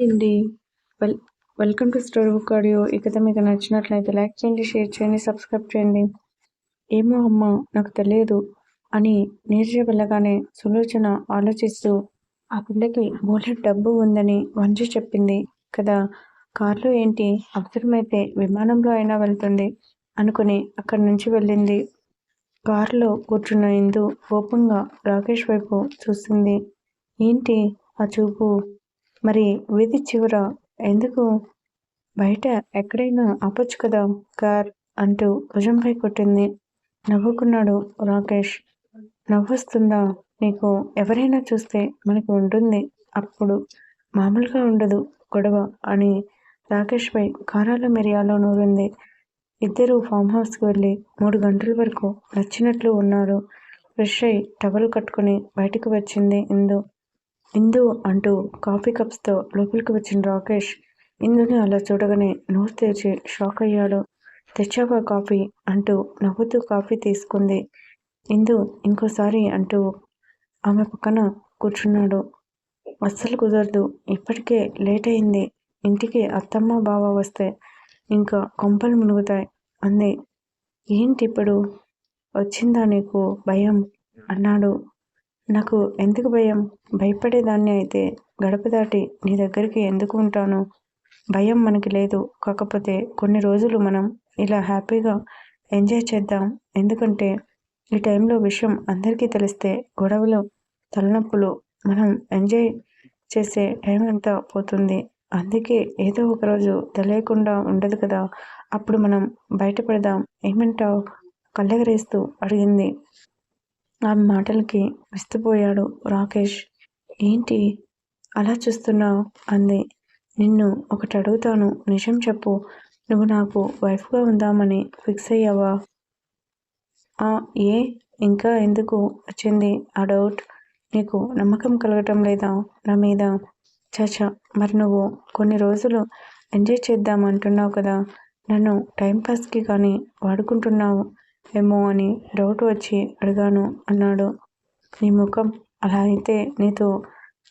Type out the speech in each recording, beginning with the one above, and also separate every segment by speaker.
Speaker 1: అండి. Well welcome to story book audio. ఈ కథ మీకు నచ్చినట్లయితే లైక్ చేయండి షేర్ చేయండి సబ్స్క్రైబ్ చేయండి. ఏమో అమ్మ నాకు తెలియదు అని నీరజ వెళ్ళగానే సులోచన ఆలోచిస్తూ ఆ పిల్లకి బోలెట్ డబ్బు ఉందని వంచి చెప్పింది కదా కార్లో ఏంటి? అవసరమైతే విమానంలో అయినా వెళ్తుంది అనుకుని అక్కడి నుంచి వెళ్ళింది. కారులో కూర్చున్న ఇందు కోపంగా రాకేష్ వైపు చూస్తుంది ఏంటి? ఆ చూపు? మరి వీధి చివర ఎందుకు? బయట ఎక్కడైనా ఆపొచ్చు కదా కార్ అంటూ భుజంపై కొట్టింది. నవ్వుకున్నాడు రాకేష్. నవ్వొస్తుందా? నీకు ఎవరైనా చూస్తే మనకు ఉంటుంది. అప్పుడు మామూలుగా ఉండదు గొడవ అని రాకేష్పై కారాల మిరియాలో నూరింది. ఇద్దరు ఫామ్ హౌస్కి వెళ్ళి మూడు గంటల వరకు నచ్చినట్లు ఉన్నారు. ఫ్రెష్ అయి టవల్ కట్టుకుని బయటకు వచ్చింది ఇందు. ఇందు అంటూ కాఫీ కప్స్తో లోపలికి వచ్చిన రాకేష్ ఇందుని అలా చూడగానే నోరు తెరిచి షాక్ అయ్యాడు. తెచ్చావా కాఫీ? అంటూ నవ్వుతూ కాఫీ తీసుకుంది. ఇందు ఇంకోసారి అంటూ ఆమె పక్కన కూర్చున్నాడు. అస్సలు కుదరదు ఇప్పటికే లేట్ అయింది. ఇంటికి అత్తమ్మ బావ వస్తే ఇంకా కొంపలు మునుగుతాయి అంది. ఏంటి ఇప్పుడు వచ్చిందా నీకు భయం? అన్నాడు నాకు ఎందుకు భయం? భయపడేదాన్ని అయితే గడప దాటి నీ దగ్గరికి ఎందుకు ఉంటాను? భయం మనకి లేదు. కాకపోతే కొన్ని రోజులు మనం ఇలా హ్యాపీగా ఎంజాయ్ చేద్దాం. ఎందుకంటే ఈ టైంలో విషయం అందరికీ తెలిస్తే గొడవలు తలనొప్పులు మనం ఎంజాయ్ చేసే టైం అంతా పోతుంది. అందుకే ఏదో ఒకరోజు తెలియకుండా ఉండదు కదా. అప్పుడు మనం బయటపడదాం. ఏమంటావు? కళ్ళెగరేస్తూ అడిగింది. ఆమె మాటలకి విస్తుపోయాడు రాకేష్. ఏంటి? అలా చూస్తున్నావు? అంది. నిన్ను ఒకటి అడుగుతాను నిజం చెప్పు. నువ్వు నాకు వైఫ్గా ఉందామని ఫిక్స్ అయ్యావా? ఏ? ఇంకా ఎందుకు? వచ్చింది ఆ డౌట్. నీకు నమ్మకం కలగటం లేదా? నా మీద? చాచా మరి నువ్వు కొన్ని రోజులు ఎంజాయ్ చేద్దాం అంటున్నావు కదా. నన్ను టైంపాస్కి కానీ వాడుకుంటున్నావు. ఏమో అని డౌట్ వచ్చి అడిగాను. అన్నాడు. నీ ముఖం అలా అయితే నీతో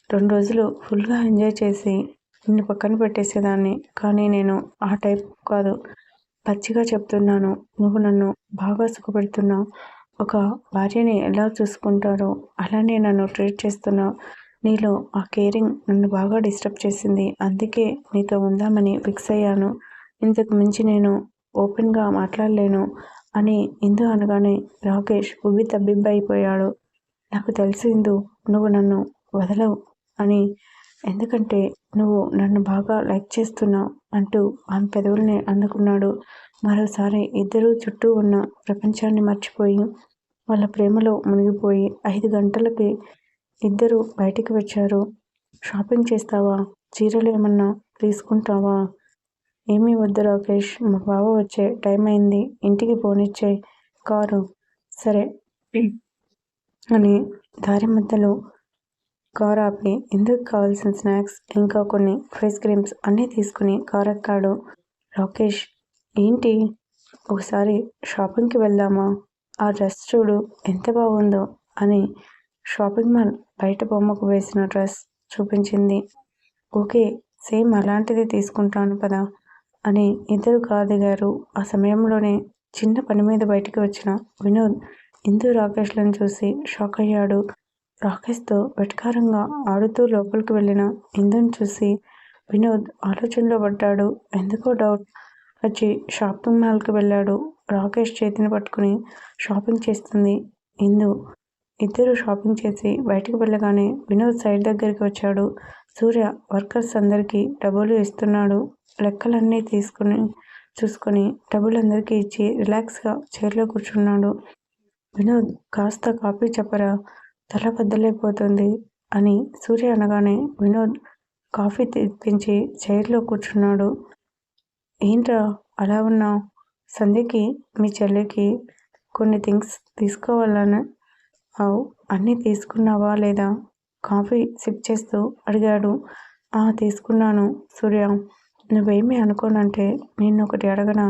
Speaker 1: రెండు రోజులు ఫుల్గా ఎంజాయ్ చేసి నిన్ను పక్కన పెట్టేసేదాన్ని. కానీ నేను ఆ టైప్ కాదు. పచ్చిగా చెప్తున్నాను. నువ్వు నన్ను బాగా సుఖపెడుతున్నావు. ఒక భార్యని ఎలా చూసుకుంటారో అలానే నన్ను ట్రీట్ చేస్తున్నావు. నీలో ఆ కేరింగ్ నన్ను బాగా డిస్టర్బ్ చేసింది. అందుకే నీతో ఉందామని ఫిక్స్ అయ్యాను. ఇంతకు మించి నేను ఓపెన్గా మాట్లాడలేను. అని ఇందు అనగానే రాకేష్ ఉబ్బి తబ్బిబ్బైపోయాడు నాకు తెలిసిందు నువ్వు నన్ను వదలవు అని. ఎందుకంటే నువ్వు నన్ను బాగా లైక్ చేస్తున్నావు అంటూ ఆమె పెదవుల్ని అందుకున్నాడు. మరోసారి ఇద్దరూ చుట్టూ ఉన్న ప్రపంచాన్ని మర్చిపోయి వాళ్ళ ప్రేమలో మునిగిపోయి ఐదు గంటలకి ఇద్దరు బయటికి వచ్చారు. షాపింగ్ చేస్తావా? చీరలు ఏమన్నా తీసుకుంటావా? ఏమీ వద్దు రాకేష్ మా బావ వచ్చే టైం అయింది. ఇంటికి పోనిచ్చే కారు. సరే. అని దారి మధ్యలో కారు ఆపి ఎందుకు కావాల్సిన స్నాక్స్ ఇంకా కొన్ని ఫేస్ క్రీమ్స్ అన్నీ తీసుకుని కారు ఎక్కాడు రాకేష్. ఏంటి? ఒకసారి షాపింగ్కి వెళ్దామా? ఆ డ్రెస్ చూడు ఎంత బాగుందో అని షాపింగ్ మాల్ బయట బొమ్మకు వేసిన డ్రెస్ చూపించింది. ఓకే సేమ్ అలాంటిది తీసుకుంటాను పదా. అని ఇద్దరు కాదిగారు ఆ సమయంలోనే చిన్న పని మీద బయటికి వచ్చిన వినోద్ ఇందు రాకేష్లను చూసి షాక్ అయ్యాడు. రాకేష్తో వెటకారంగా ఆడుతూ లోపలికి వెళ్ళిన ఇందుని చూసి వినోద్ ఆలోచనలో పడ్డాడు. ఎందుకో డౌట్. వచ్చి షాపింగ్ మాల్కి వెళ్ళాడు. రాకేష్ చేతిని పట్టుకుని షాపింగ్ చేస్తుంది. ఇందు ఇద్దరు షాపింగ్ చేసి బయటకు వెళ్ళగానే వినోద్ సైడ్ దగ్గరికి వచ్చాడు. సూర్య వర్కర్స్ అందరికీ డబ్బులు ఇస్తున్నాడు. లెక్కలన్నీ తీసుకుని చూసుకొని డబ్బులు అందరికీ ఇచ్చి రిలాక్స్గా చైర్లో కూర్చున్నాడు. వినోద్ కాస్త కాఫీ చెప్పరా? తల బద్దలైపోతుంది అని సూర్య అనగానే వినోద్ కాఫీ తెప్పించి చైర్లో కూర్చున్నాడు. ఏంట్రా అలా ఉన్నావు? సంధ్యకి మీ చెల్లికి కొన్ని థింగ్స్ తీసుకోవాలని అవు అన్నీ తీసుకున్నావా లేదా? కాఫీ సిప్ చేస్తూ అడిగాడు. ఆ తీసుకున్నాను సూర్య. నువ్వేమీ అనుకోనంటే నేను ఒకటి అడగనా?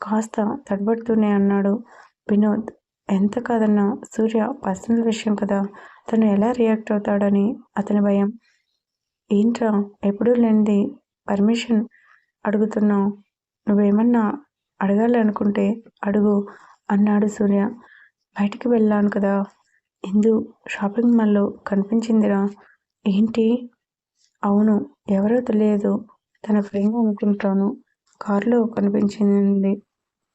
Speaker 1: కాస్త తడబడుతూనే అన్నాడు వినోద్. ఎంత కాదన్నా సూర్య పర్సనల్ విషయం కదా. తను ఎలా రియాక్ట్ అవుతాడని అతని భయం. ఏంట్రా? ఎప్పుడూ లేనిది పర్మిషన్ అడుగుతున్నావు? నువ్వేమన్నా అడగాలి అనుకుంటే అడుగు అన్నాడు సూర్య. బయటికి వెళ్ళాను కదా. ఇందు షాపింగ్ మాల్లో కనిపించిందిరా. ఏంటి? అవును ఎవరో తెలియదు. తన ఫ్రెండ్ అనుకుంటాను. కారులో కనిపించింది.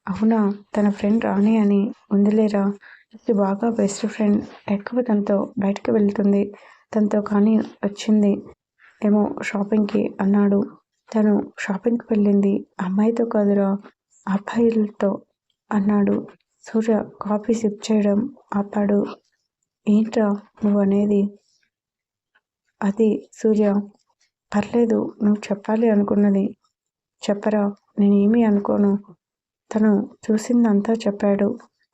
Speaker 1: అవునా తన ఫ్రెండ్ రాణి అని ఉందిలేరా. ఇది బాగా బెస్ట్ ఫ్రెండ్. ఎక్కువ తనతో బయటకు వెళ్తుంది. తనతో కానీ వచ్చింది. ఏమో షాపింగ్కి అన్నాడు. తను షాపింగ్కి వెళ్ళింది. అమ్మాయితో కాదురా అబ్బాయిలతో అన్నాడు. సూర్య కాఫీ సిప్ చేయడం ఆపాడు. ఏంట్రా నువ్వు అనేది అది సూర్య పర్లేదు నువ్వు చెప్పాలి అనుకున్నది. చెప్పరా నేనేమీ అనుకోను. తను చూసిందంతా చెప్పాడు.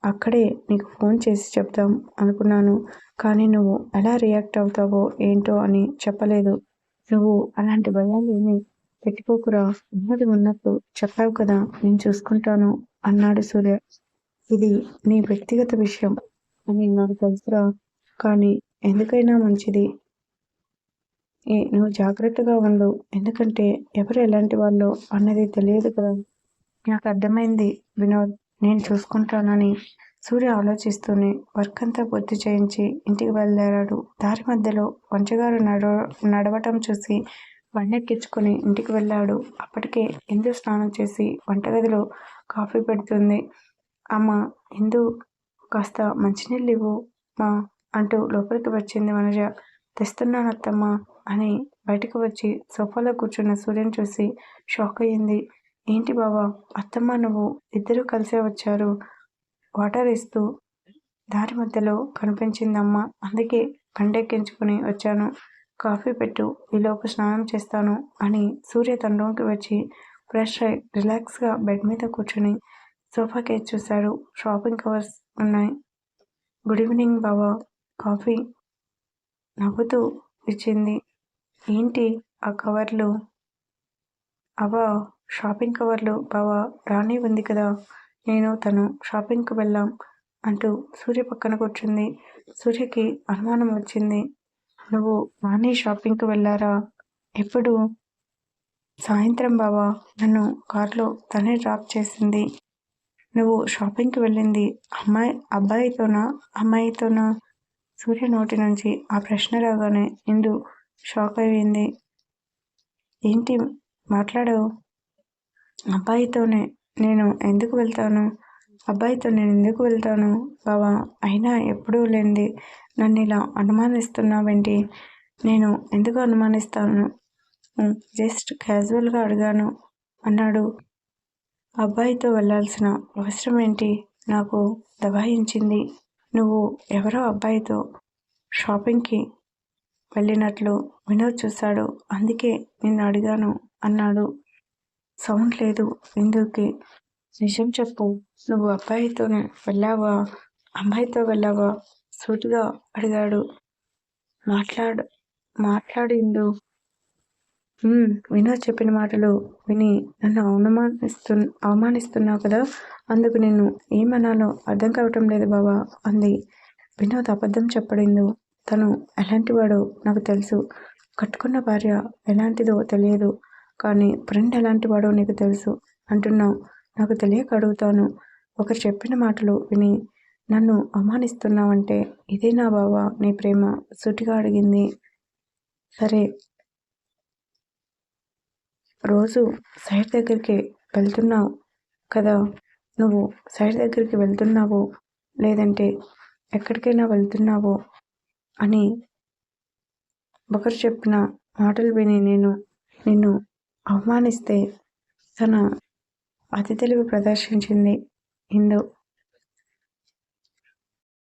Speaker 1: అక్కడే నీకు ఫోన్ చేసి చెప్దాం అనుకున్నాను. కానీ నువ్వు ఎలా రియాక్ట్ అవుతావో ఏంటో అని చెప్పలేదు. నువ్వు అలాంటి భయాలు ఏమి పెట్టుకోకురా. ఉన్నది ఉన్నట్టు చెప్పావు కదా నేను చూసుకుంటాను అన్నాడు సూర్య. ఇది నీ వ్యక్తిగత విషయం. అని నాకు తెలుసురా. కానీ ఎందుకైనా మంచిది. ఏ నువ్వు జాగ్రత్తగా ఉండు. ఎందుకంటే ఎవరు ఎలాంటి వాళ్ళు అన్నది తెలియదు కదా. నాకు అర్థమైంది వినోద్. నేను చూసుకుంటానని. సూర్య ఆలోచిస్తూనే వర్క్ అంతా పూర్తి చేయించి ఇంటికి బయలుదేరాడు. దారి మధ్యలో వంచగారు నడవ నడవటం చూసి వండెక్కించుకొని ఇంటికి వెళ్ళాడు. అప్పటికే ఇందు స్నానం చేసి వంటగదిలో కాఫీ పెడుతుంది. అమ్మ ఇందు కాస్త మంచినీళ్ళు ఇవ్వు మా అంటూ లోపలికి వచ్చింది వనజ. తెస్తున్నాను అత్తమ్మ అని బయటకు వచ్చి సోఫాలో కూర్చున్న సూర్యని చూసి షాక్ అయ్యింది. ఏంటి బావా అత్తమ్మ నువ్వు ఇద్దరు కలిసే వచ్చారు. వాటర్ ఇస్తూ దారి మధ్యలో కనిపించిందమ్మ. అందుకే బండెక్కించుకుని వచ్చాను. కాఫీ పెట్టు ఈలోపు స్నానం చేస్తాను అని సూర్య తన రూమ్కి వచ్చి ఫ్రెష్ అయి రిలాక్స్గా బెడ్ మీద కూర్చుని సోఫా కేస్ చూశాడు. షాపింగ్ కవర్స్ ఉన్నాయి. గుడ్ ఈవినింగ్ బావా. కాఫీ నవ్వుతూ ఇచ్చింది. ఏంటి ఆ కవర్లు? అవా షాపింగ్ కవర్లు బావా రాణి ఉంది కదా. నేను తను షాపింగ్కి వెళ్ళాం అంటూ సూర్య పక్కన కూర్చుంది. సూర్యకి అనుమానం వచ్చింది. నువ్వు రాణి షాపింగ్కి వెళ్ళారా? ఎప్పుడు? సాయంత్రం బావా. నన్ను కారులో తనే డ్రాప్ చేసింది. నువ్వు షాపింగ్కి వెళ్ళింది అమ్మాయి అబ్బాయితోనా అమ్మాయితోనా? సూర్య నోటి నుంచి ఆ ప్రశ్న రాగానే ఇందు షాక్ అయింది ఏంటి మాట్లాడవు? అబ్బాయితోనే నేను ఎందుకు వెళ్తాను? అబ్బాయితో నేను ఎందుకు వెళ్తాను? బావా అయినా ఎప్పుడూ లేనిది నన్ను ఇలా అనుమానిస్తున్నావేంటి? నేను ఎందుకు అనుమానిస్తాను? జస్ట్ క్యాజువల్గా అడిగాను అన్నాడు అబ్బాయితో వెళ్ళాల్సిన అవసరం ఏంటి నాకు దబాయించింది. నువ్వు ఎవరో అబ్బాయితో షాపింగ్కి వెళ్ళినట్లు వినోద్ చూశాడు. అందుకే నిన్ను అడిగాను అన్నాడు. సౌండ్ లేదు. ఎందుకు నిజం చెప్పు. నువ్వు అబ్బాయితోనే వెళ్ళావా? అమ్మాయితో వెళ్ళావా? సూటిగా అడిగాడు. మాట్లాడు. మాట్లాడిందు వినోద్ చెప్పిన మాటలు విని నన్ను అవమానిస్తు అవమానిస్తున్నావు కదా? అందుకు నేను ఏమనాలో అర్థం కావటం లేదు బాబా అంది. వినోద్ అబద్ధం చెప్పడిందు తను ఎలాంటివాడో నాకు తెలుసు. కట్టుకున్న భార్య ఎలాంటిదో తెలియదు. కానీ ఫ్రెండ్ ఎలాంటివాడో నీకు తెలుసు అంటున్నావు. నాకు తెలియక అడుగుతాను. ఒకరు చెప్పిన మాటలు విని నన్ను అవమానిస్తున్నావంటే ఇదేనా బావా నీ ప్రేమ? సుటిగా అడిగింది. సరే రోజు సైడ్ దగ్గరికి వెళ్తున్నావు కదా? నువ్వు సైడ్ దగ్గరికి వెళ్తున్నావు లేదంటే ఎక్కడికైనా వెళ్తున్నావో అని ఒకరు చెప్పిన మాటలు విని నేను నిన్ను అవమానిస్తే తన అతి తెలివి ప్రదర్శించింది ఇందు.